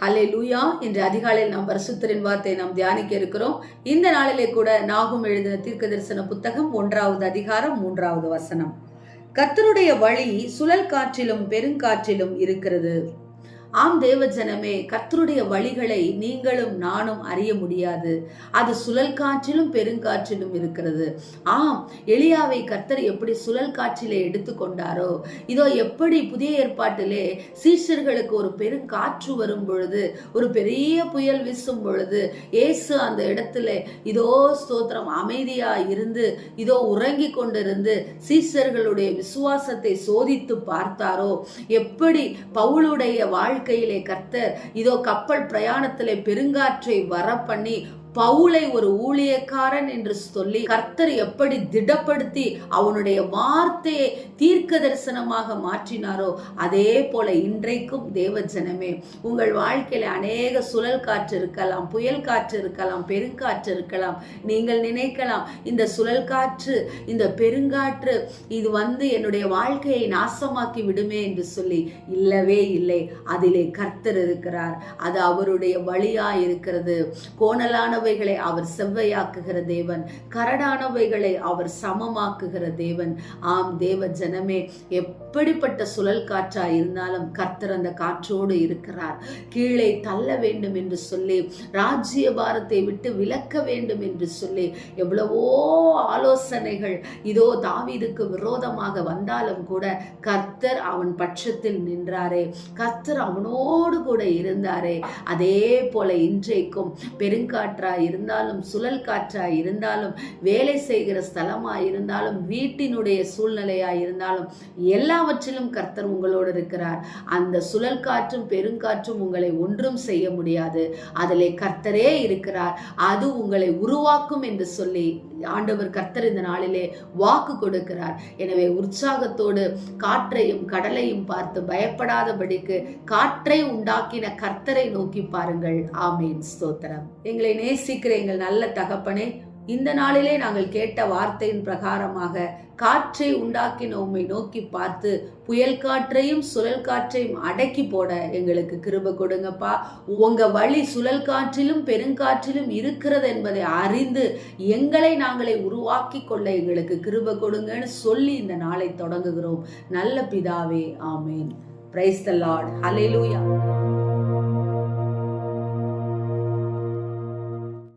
ஹலே லூயா என்ற அதிகாலையில் நாம் பரிசுத்தரின் வார்த்தை நாம் தியானிக்க இருக்கிறோம். இந்த நாளிலே கூட நாகும் எழுதின தீர்க்க தரிசன புத்தகம் ஒன்றாவது அதிகாரம் மூன்றாவது வசனம். கத்தருடைய வழி சுழல் காற்றிலும் பெருங்காற்றிலும் இருக்கிறது. ஆம் தேவஜனமே கத்தருடைய வழிகளை நீங்களும் நானும் அறிய முடியாது. அது சுழல் காற்றிலும் பெருங்காற்றிலும் இருக்கிறது. ஆம் எளியாவை கர்த்தர் எப்படி சுழல் காற்றிலே எடுத்துக்கொண்டாரோ இதோ எப்படி புதிய ஏற்பாட்டிலே சீஷர்களுக்கு ஒரு பெருங்காற்று வரும் பொழுது ஒரு பெரிய புயல் வீசும் பொழுது இயேசு அந்த இடத்துல இதோ ஸ்தோத்திரம் அமைதியா இருந்து இதோ உறங்கி கொண்டிருந்து சீஷர்களுடைய விசுவாசத்தை சோதித்து பார்த்தாரோ எப்படி பவுளுடைய வாழ் வாழ்க்கையிலே கர்த்தர் இதோ கப்பல் பிரயாணத்திலே பெருங்காற்றை வர பண்ணி பவுலை ஒரு ஊழியக்காரன் என்று சொல்லி கர்த்தர் எப்படி திடப்படுத்தி அவனுடைய வார்த்தையை தீர்க்க தரிசனமாக மாற்றினாரோ அதே போல இன்றைக்கும் தேவ ஜனமே உங்கள் வாழ்க்கையில அநேக சுழல் காற்று இருக்கலாம் புயல் காற்று இருக்கலாம் பெருங்காற்று இருக்கலாம் நீங்கள் நினைக்கலாம் இந்த சுழல் காற்று இந்த பெருங்காற்று இது வந்து என்னுடைய வாழ்க்கையை நாசமாக்கி விடுமே என்று சொல்லி இல்லவே இல்லை. அதிலே கர்த்தர் இருக்கிறார். அது அவருடைய வழியா இருக்கிறது. கரடானவைகளை அவர் செவ்வையாக்குகிற தேவன். கரடானவைகளை அவர் சமமாக்குகிற தேவன். ஆம் தேவ ஜனமே எப்படிப்பட்ட சுழல் காற்றா இருந்தாலும் கர்த்தர் அந்த காற்றோடு இருக்கிறார். கீழே தள்ள வேண்டும் என்று சொல்லி ராஜ்ய பாரத்தை விட்டு விலக்க வேண்டும் என்று சொல்லி எவ்வளவோ ஆலோசனைகள் இதோ தாவீதுக்கு விரோதமாக வந்தாலும் கூட கர்த்தர் அவன் பட்சத்தில் நின்றாரே. கர்த்தர் அவனோடு கூட இருந்தாரே. அதே போல இன்றைக்கும் பெருங்காற்றாய் இருந்தாலும் சுழல் காற்றாய் இருந்தாலும் வேலை செய்கிற ஸ்தலமாக இருந்தாலும் வீட்டினுடைய சூழ்நிலையாக இருந்தாலும் எல்லாவற்றிலும் கர்த்தர் உங்களோடு இருக்கிறார். அந்த சுழல் காற்றும் பெருங்காற்றும் உங்களை ஒன்றும் செய்ய முடியாது. அதிலே கர்த்தரே இருக்கிறார். அது உங்களை உருவாக்கும் என்று சொல்லி ஆண்டவர் கர்த்தர் இந்த நாளிலே வாக்கு கொடுக்கிறார். எனவே உற்சாகத்தோடு காற்றையும் கடலையும் பார்த்து பயப்படாதபடிக்கு காற்றை உண்டாக்கின கர்த்தரை நோக்கி பாருங்கள். ஆமேன். ஸ்தோத்திரம். எங்களை நேசிக்கிற எங்கள் நல்ல தகப்பனே இந்த நாளிலே நாங்கள் கேட்ட வார்த்தையின் பிரகாரமாக காற்றை உண்டாக்கின உம்மை நோக்கி பார்த்து புயல் காற்றையும் சுழல் காற்றையும் அடக்கி போட எங்களுக்கு கிருப கொடுங்கப்பா. உங்க வழி சுழல் காற்றிலும் பெருங்காற்றிலும் இருக்கிறது என்பதை அறிந்து எங்களை நாங்களே உருவாக்கி கொள்ள எங்களுக்கு கிருப கொடுங்கன்னு சொல்லி இந்த நாளை தொடங்குகிறோம். நல்ல பிதாவே ஆமேன். Praise the Lord hallelujah